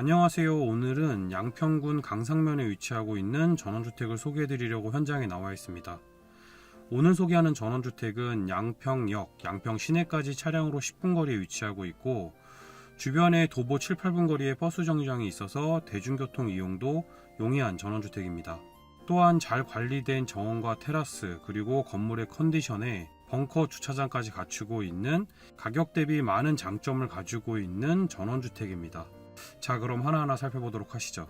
안녕하세요. 오늘은 양평군 강상면에 위치하고 있는 전원주택을 소개해 드리려고 현장에 나와 있습니다. 오늘 소개하는 전원주택은 양평역, 양평 시내까지 차량으로 10분 거리에 위치하고 있고 주변에 도보 7, 8분 거리에 버스 정류장이 있어서 대중교통 이용도 용이한 전원주택입니다. 또한 잘 관리된 정원과 테라스 그리고 건물의 컨디션에 벙커 주차장까지 갖추고 있는 가격 대비 많은 장점을 가지고 있는 전원주택입니다. 자, 그럼 하나하나 살펴보도록 하시죠.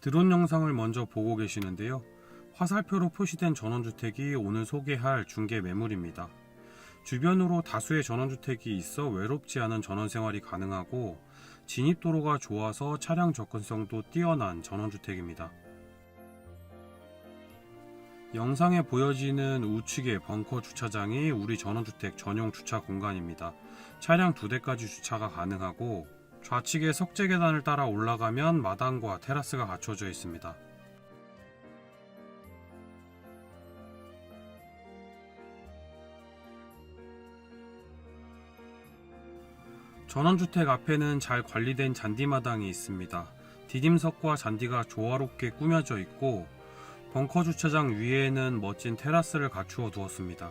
드론 영상을 먼저 보고 계시는데요. 화살표로 표시된 전원주택이 오늘 소개할 중개 매물입니다. 주변으로 다수의 전원주택이 있어 외롭지 않은 전원생활이 가능하고 진입도로가 좋아서 차량 접근성도 뛰어난 전원주택입니다. 영상에 보여지는 우측의 벙커 주차장이 우리 전원주택 전용 주차 공간입니다. 차량 두 대까지 주차가 가능하고 좌측의 석재 계단을 따라 올라가면 마당과 테라스가 갖춰져 있습니다. 전원주택 앞에는 잘 관리된 잔디마당이 있습니다. 디딤석과 잔디가 조화롭게 꾸며져 있고 벙커 주차장 위에는 멋진 테라스를 갖추어 두었습니다.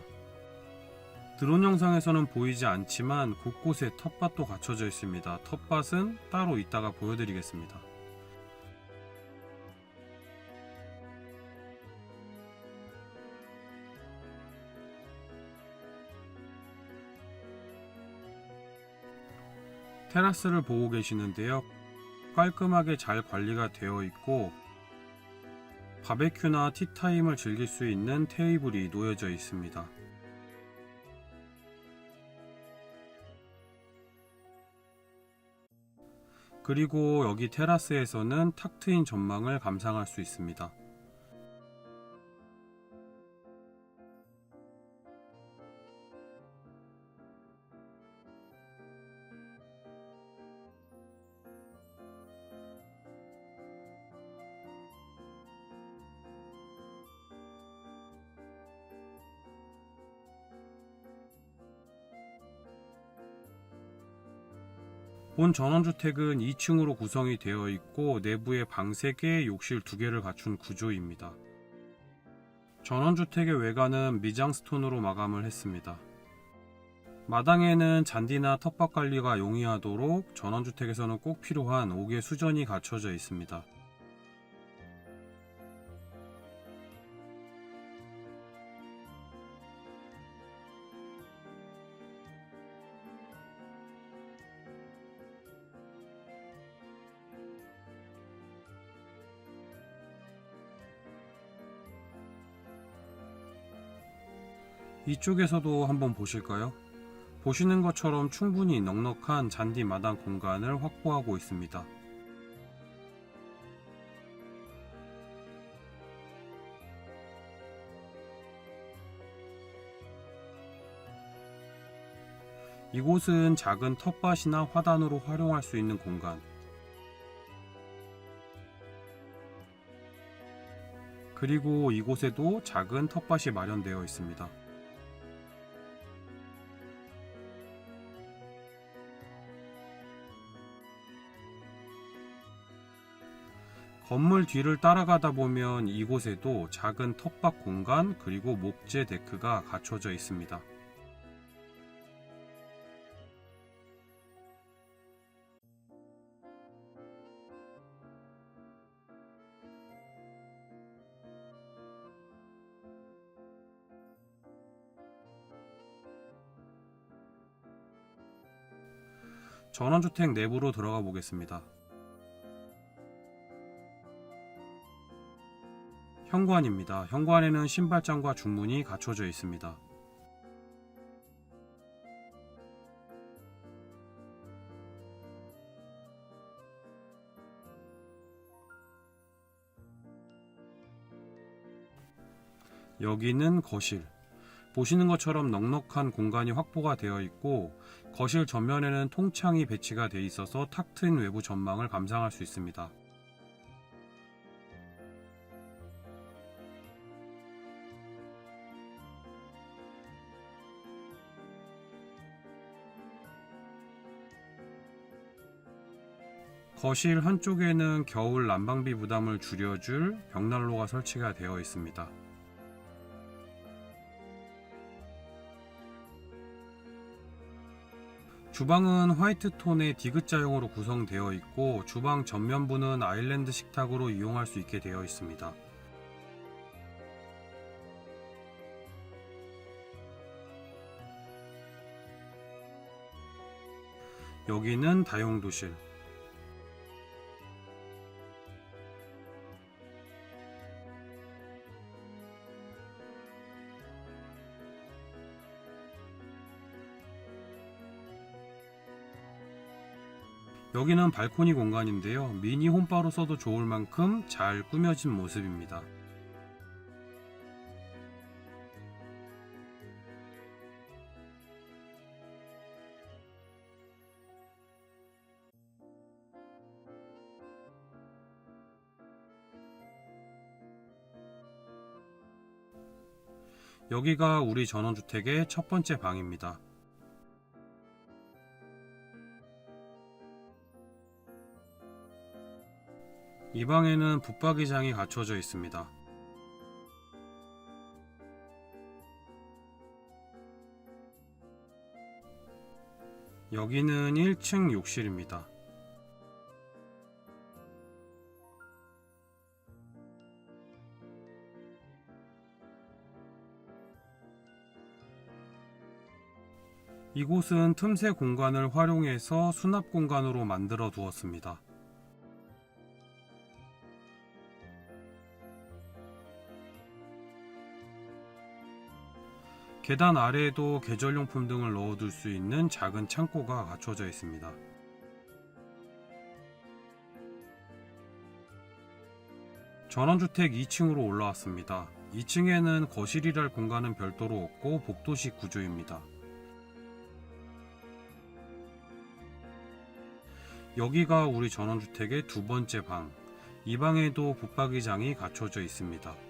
드론 영상에서는 보이지 않지만 곳곳에 텃밭도 갖춰져 있습니다. 텃밭은 따로 이따가 보여드리겠습니다. 테라스를 보고 계시는데요. 깔끔하게 잘 관리가 되어 있고 바베큐나 티타임을 즐길 수 있는 테이블이 놓여져 있습니다. 그리고 여기 테라스에서는 탁 트인 전망을 감상할 수 있습니다. 본 전원주택은 2층으로 구성이 되어 있고 내부에 방 3개, 욕실 2개를 갖춘 구조입니다. 전원주택의 외관은 미장 스톤으로 마감을 했습니다. 마당에는 잔디나 텃밭 관리가 용이하도록 전원주택에서는 꼭 필요한 옥의 수전이 갖춰져 있습니다. 이쪽에서도 한번 보실까요? 보시는 것처럼 충분히 넉넉한 잔디 마당 공간을 확보하고 있습니다. 이곳은 작은 텃밭이나 화단으로 활용할 수 있는 공간. 그리고 이곳에도 작은 텃밭이 마련되어 있습니다. 건물 뒤를 따라가다 보면 이곳에도 작은 텃밭 공간 그리고 목재 데크가 갖춰져 있습니다. 전원주택 내부로 들어가 보겠습니다. 현관입니다. 현관에는 신발장과 중문이 갖춰져 있습니다. 여기는 거실. 보시는 것처럼 넉넉한 공간이 확보가 되어 있고 거실 전면에는 통창이 배치가 되어 있어서 탁 트인 외부 전망을 감상할 수 있습니다. 거실 한쪽에는 겨울 난방비 부담을 줄여줄 벽난로가 설치가 되어 있습니다. 주방은 화이트 톤의 디귿자형으로 구성되어 있고 주방 전면부는 아일랜드 식탁으로 이용할 수 있게 되어 있습니다. 여기는 다용도실. 여기는 발코니 공간인데요. 미니 홈바로 써도 좋을 만큼 잘 꾸며진 모습입니다. 여기가 우리 전원주택의 첫 번째 방입니다. 이 방에는 붙박이장이 갖춰져 있습니다. 여기는 1층 욕실입니다. 이곳은 틈새 공간을 활용해서 수납 공간으로 만들어 두었습니다. 계단 아래에도 계절용품 등을 넣어둘 수 있는 작은 창고가 갖춰져 있습니다. 전원주택 2층으로 올라왔습니다. 2층에는 거실이랄 공간은 별도로 없고 복도식 구조입니다. 여기가 우리 전원주택의 두 번째 방. 이 방에도 붙박이장이 갖춰져 있습니다.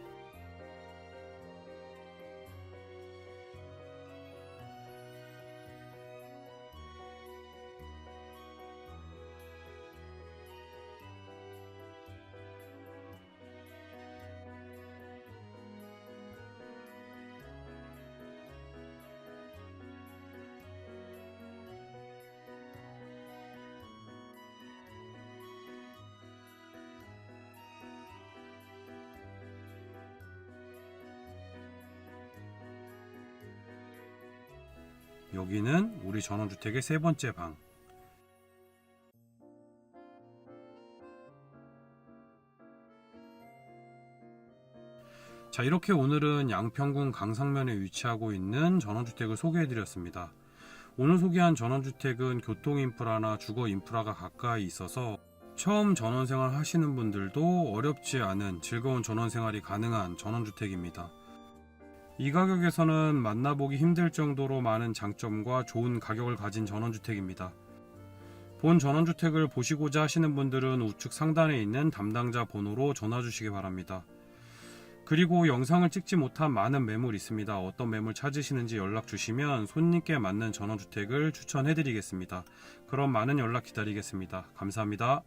여기는 우리 전원주택의 세 번째 방. 자, 이렇게 오늘은 양평군 강상면에 위치하고 있는 전원주택을 소개해드렸습니다. 오늘 소개한 전원주택은 교통인프라나 주거인프라가 가까이 있어서 처음 전원생활 하시는 분들도 어렵지 않은 즐거운 전원생활이 가능한 전원주택입니다. 이 가격에서는 만나보기 힘들 정도로 많은 장점과 좋은 가격을 가진 전원주택입니다. 본 전원주택을 보시고자 하시는 분들은 우측 상단에 있는 담당자 번호로 전화 주시기 바랍니다. 그리고 영상을 찍지 못한 많은 매물 있습니다. 어떤 매물 찾으시는지 연락 주시면 손님께 맞는 전원주택을 추천해 드리겠습니다. 그럼 많은 연락 기다리겠습니다. 감사합니다.